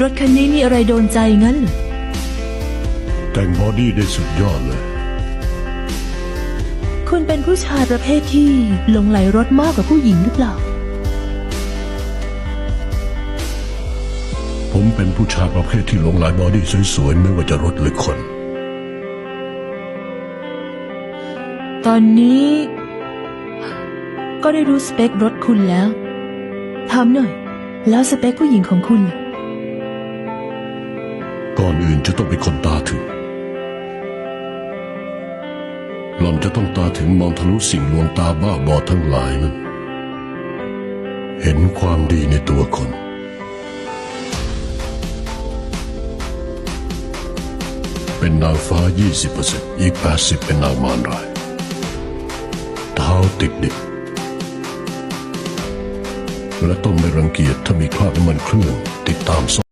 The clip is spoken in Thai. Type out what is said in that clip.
รถคันนี้มีอะไรโดนใจงั้นเหรอแต่งบอดี้ได้สุดยอดเลย คุณเป็นผู้ชายประเภทที่หลงไหลรถมากกว่าผู้หญิงหรือเปล่า ผมเป็นผู้ชายประเภทที่หลงไหลบอดี้สวยๆ ไม่ว่าจะรถหรือคน ตอนนี้ ก็ได้รู้สเปครถคุณแล้ว ถามหน่อย แล้วสเปคผู้หญิงของคุณล่ะ ก่อนอื่นจะต้องเป็นคนตาถึง หล่อนจะต้องตาถึงมองทะลุสิ่งลวงตาบ้าบอทั้งหลายนั้น เห็นความดีในตัวคนเป็นนางฟ้า 20%อีก 80 เป็นนางมารร้ายเท้าติดดิบและต้องไม่รังเกียจถ้ามีคราบน้ำมันเครื่องติดตามซ่